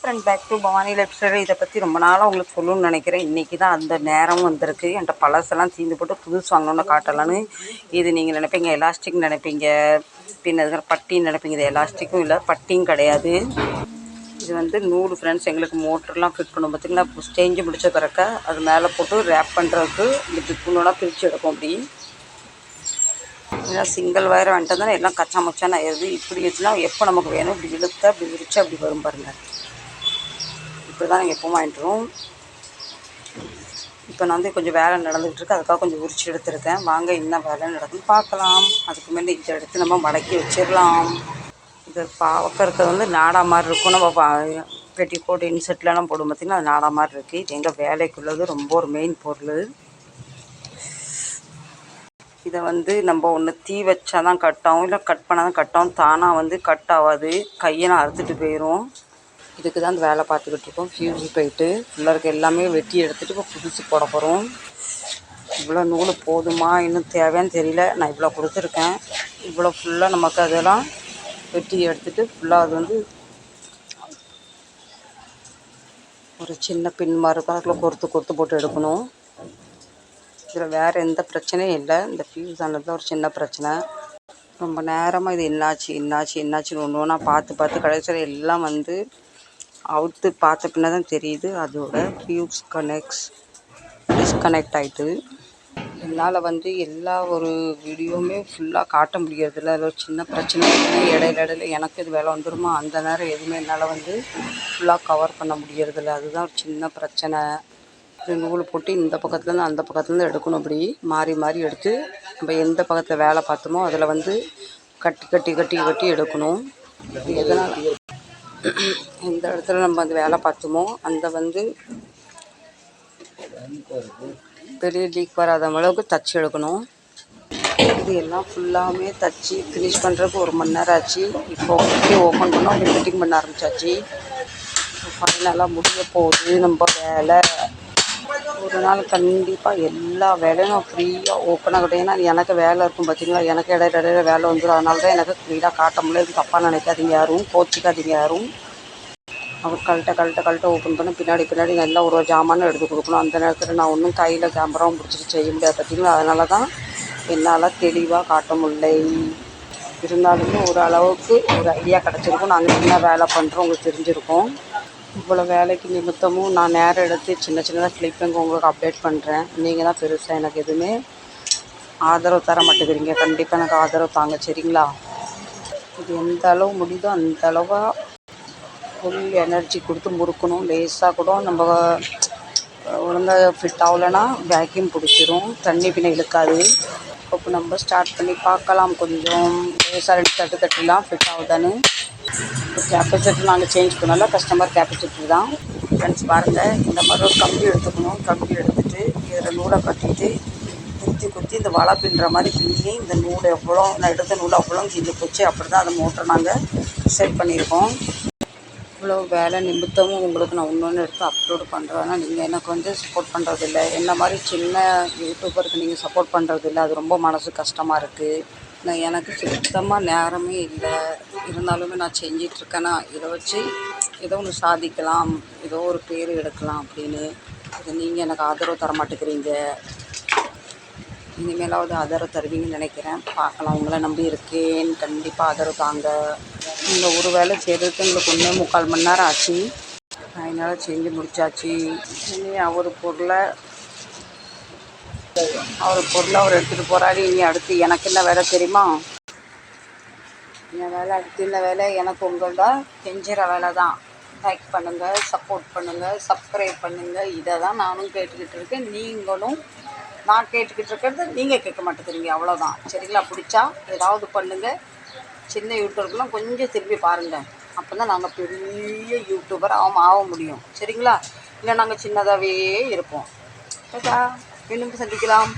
Friend back to Bhavani life style இதை பற்றி ரொம்ப நாளாக உங்களுக்கு சொல்லணும்னு நினைக்கிறேன். இன்றைக்கி தான் அந்த நேரம் வந்திருக்கு. என்கிட்ட பழசெல்லாம் தீந்து போட்டு புதுசு வாங்கணும்னு காட்டலான்னு இது நீங்கள் நினைப்பீங்க எலாஸ்டிக் நினைப்பீங்க. பின்ன இதுக்கு பட்டின்னு நினைப்பீங்க இது எலாஸ்டிக்கும் இல்லை பட்டியும் கிடையாது. இது வந்து நூறு ஃப்ரெண்ட்ஸ் எங்களுக்கு மோட்டர்லாம் ஃபிட் பண்ணும். பார்த்திங்கன்னா ஸ்டேஞ்சு முடிச்ச பிறக்க அது மேலே போட்டு ரேப் பண்ணுறதுக்கு இந்த பிக்குனோட பிரித்து எடுக்கும் அப்படி. ஏன்னா சிங்கிள் வயர் வந்துட்டு தானே எல்லாம் கச்சா மச்சான ஆயிடுது இப்படி வச்சுனா எப்போ நமக்கு வேணும்? இப்படி இழுத்து அப்படி விரிச்சு அப்படி வரும் பாருங்கள் இப்படி தான் நாங்கள் எப்பவும் வாங்கிட்டுருவோம் இப்போ நான் வந்து கொஞ்சம் வேலை நடந்துகிட்ருக்கு அதுக்காக கொஞ்சம் உரிச்சு எடுத்திருக்கேன். வாங்க என்ன வேலை நடக்குன்னு பார்க்கலாம். அதுக்கு மேலே இதை எடுத்து நம்ம மடக்கி வச்சிடலாம். இது பார்க்க இருக்கிறது வந்து நாடா மாதிரி இருக்கும். நம்ம பெட்டி கோட் இன்செட்லாம் போடும் பார்த்திங்கன்னா அது நாடா மாதிரி இருக்குது இது எங்கள் வேலைக்குள்ளது. ரொம்ப ஒரு மெயின் பொருள் இதை. வந்து நம்ம ஒன்று தீ வச்சா தான் கட் ஆகும் இல்லை கட் பண்ணால் தான் கட் ஆகும் தானாக வந்து கட் ஆகாது. கையை நான் அறுத்துட்டு போயிடும் இதுக்கு தான் இந்த வேலை பார்த்துக்கிட்டு இருக்கோம். ஃபியூஸ் போயிட்டு உள்ளே இருக்க எல்லாமே வெட்டி எடுத்துகிட்டு இப்போ புதுசு போட போகிறோம் இவ்வளோ நூல் போதுமா? இன்னும் தேவையான்னு தெரியல. நான் இவ்வளோ கொடுத்துருக்கேன். இவ்வளோ ஃபுல்லாக நமக்கு அதெல்லாம் வெட்டி எடுத்துகிட்டு ஃபுல்லாக அது வந்து ஒரு சின்ன பின் மாதிரி இருக்கும். அதுக்குள்ள கொறுத்து கொறுத்து போட்டு எடுக்கணும். இதில் வேறு எந்த பிரச்சனையும் இல்லை. இந்த ஃபியூஸ் ஆனது தான் ஒரு சின்ன பிரச்சனை. ரொம்ப நேரமாக இது என்னாச்சு என்னாச்சு என்னாச்சுன்னு ஒன்று ஒன்றா பார்த்து பார்த்து கடைசியில் எல்லாம் வந்து அவுத்து பார்த்த பின்ன தான் தெரியுது அதோட ஃபியூஸ் கனெக்ட்ஸ் டிஸ்கனெக்ட் ஆகிட்டு என்னால் வந்து எல்லா ஒரு வீடியோவுமே ஃபுல்லாக காட்ட முடியறதில்ல. அதில் ஒரு சின்ன பிரச்சனை இடையில இடையில எனக்கு இது வேலை வந்துருமா? அந்த நேரம் எதுவுமே என்னால் வந்து ஃபுல்லாக கவர் பண்ண முடியறதில்ல. அதுதான் ஒரு சின்ன பிரச்சனை. நூல் போட்டு இந்த பக்கத்துலேருந்து அந்த பக்கத்துலேருந்து எடுக்கணும் அப்படி மாறி மாறி எடுத்து நம்ம எந்த பக்கத்தில் வேலை பார்த்தோமோ அதில் வந்து கட்டி கட்டி கட்டி கட்டி எடுக்கணும். எதனால் எந்த இடத்துல நம்ம அந்த வேலை பார்த்தோமோ அந்த வந்து பெரிய லீக் வராத அளவுக்கு தச்சு எடுக்கணும். இது எல்லாம் ஃபுல்லாமே தச்சு ஃபினிஷ் பண்ணுறதுக்கு ஒரு மணி நேரம் ஆச்சு. இப்போ ஓகே ஓப்பன் பண்ணோம் அப்படி ஃபிட்டிங் பண்ண ஆரம்பிச்சாச்சு. ஃபைனலாக முடிய போகுது நம்ம வேலை. ஒரு நாள் கண்டிப்பாக எல்லா வேலையும் நான் ஃப்ரீயாக ஓப்பனாக ஆகட்டும் ஏன்னா எனக்கு வேலை இருக்கும் பார்த்தீங்களா எனக்கு இடையில இடையில வேலை வந்துடும் அதனால தான் எனக்கு ஃப்ரீயாக காட்ட முடியல. தப்பாக நினைக்காதீங்க யாரும். கோச்சிக்காதீங்க யாரும். அவர் கழட்ட கழட்ட கழட்ட ஓப்பன் பண்ணி பின்னாடி பின்னாடி நல்லா ஒரு ஒரு ஜாமானும் எடுத்து கொடுக்கணும். அந்த நேரத்தில் நான் ஒன்றும் கையில் கேமராவும் பிடிச்சிட்டு செய்ய முடியாது பார்த்தீங்களா அதனால தான் என்னால் தெளிவாக காட்ட முடியல. இருந்தாலுமே ஒரு அளவுக்கு ஒரு ஐடியா கிடச்சிருக்கும். நாங்கள் என்ன வேலை பண்ணுறோம் உங்களுக்கு தெரிஞ்சிருக்கோம். இவ்வளோ வேலைக்கு நிமித்தமும் நான் நேரம் எடுத்து சின்ன சின்னதாக கிளிப்பிங் உங்களுக்கு அப்டேட் பண்ணுறேன் நீங்கள் தான் பெருசாக எனக்கு எதுவுமே ஆதரவு தர மாட்டேங்கிறீங்க. கண்டிப்பாக எனக்கு ஆதரவு தாங்க. சரிங்களா? இது எந்த அளவு முடியுதோ அந்த அளவாக ஃபுல் எனர்ஜி கொடுத்து முறுக்கணும். லேசாக கூட நம்ம ஒழுங்காக ஃபிட் ஆகலைன்னா வேக்யூம் பிடிச்சிரும். தண்ணி பின்ன இழுக்காது. இப்போ நம்ம ஸ்டார்ட் பண்ணி பார்க்கலாம். கொஞ்சம் லேசாக ரெண்டு தட்டு தட்டுலாம் ஃபிட் ஆகுதான்னு. கேப்பசிட்டி நாங்கள் சேஞ்ச் பண்ணல. கஸ்டமர் கேப்பசிட்டி தான். ஃப்ரெண்ட்ஸ் பாருங்கள் இந்த மாதிரி ஒரு கம்பி எடுத்துக்கணும். கம்பி எடுத்துகிட்டு இதில் நூலை கட்டிட்டு குத்தி குத்தி இந்த வலை பின்னுற மாதிரி பின்னி இந்த நூல் எவ்வளோ நான் எடுத்த நூல் அவ்வளோ கிழிஞ்சு போச்சு. அப்படி தான் அந்த மோட்டரை நாங்கள் செட் பண்ணியிருக்கோம். இவ்வளோ வேலை நிமித்தமும் உங்களுக்கு நான் இன்னொன்று எடுத்து அப்லோடு பண்ணுறேன்னா நீங்கள் எனக்கு வந்து சப்போர்ட் பண்ணுறதில்ல என்ன மாதிரி சின்ன யூடியூபருக்கு நீங்கள் சப்போர்ட் பண்ணுறதில்ல அது ரொம்ப மனசு கஷ்டமாக இருக்குது நான் எனக்கு சுத்தமாக நேரமே இல்லை. இருந்தாலுமே நான் செஞ்சிட்ருக்கேன்னா இதை வச்சு ஏதோ ஒன்று சாதிக்கலாம் ஏதோ ஒரு பேர் எடுக்கலாம் அப்படின்னு. இது நீங்கள் எனக்கு ஆதரவு தர மாட்டேங்கிறீங்க இனிமேலாவது ஆதரவு தருவீங்கன்னு நினைக்கிறேன். பார்க்கலாம். உங்களை நம்பி இருக்கேன். கண்டிப்பாக ஆதரவு தாங்க. இந்த ஒரு வேலை செய்கிறதுக்கு எங்களுக்கு ஒன்றே முக்கால் மணி நேரம் ஆச்சு. அதனால் செஞ்சு முடிச்சாச்சு. இனி அவர் பொருளை அவர் பொருளை அவர் எடுத்துகிட்டு போகிறாரு இனி அடுத்து எனக்கு என்ன வேலை தெரியுமா? என் வேலை அடுத்த வேலை எனக்கு உங்களோட கெஞ்சுற வேலை தான். லைக் பண்ணுங்கள் சப்போர்ட் பண்ணுங்கள் சப்ஸ்கிரைப் பண்ணுங்கள் இதை தான் நானும் கேட்டுக்கிட்டு இருக்கேன். நீங்களும் நான் கேட்டுக்கிட்டு இருக்கிறது நீங்கள் கேட்க மாட்டேங்கிறீங்க. அவ்வளோதான் சரிங்களா? பிடிச்சா ஏதாவது பண்ணுங்கள் சின்ன யூடியூபர்லாம் கொஞ்சம் திரும்பி பாருங்கள் அப்போ தான் நாங்கள் பெரிய யூடியூபர் ஆக ஆக முடியும். சரிங்களா? இல்லை நாங்கள் சின்னதாகவே இருப்போம். ஓகே மீண்டும் சந்திக்கலாம்.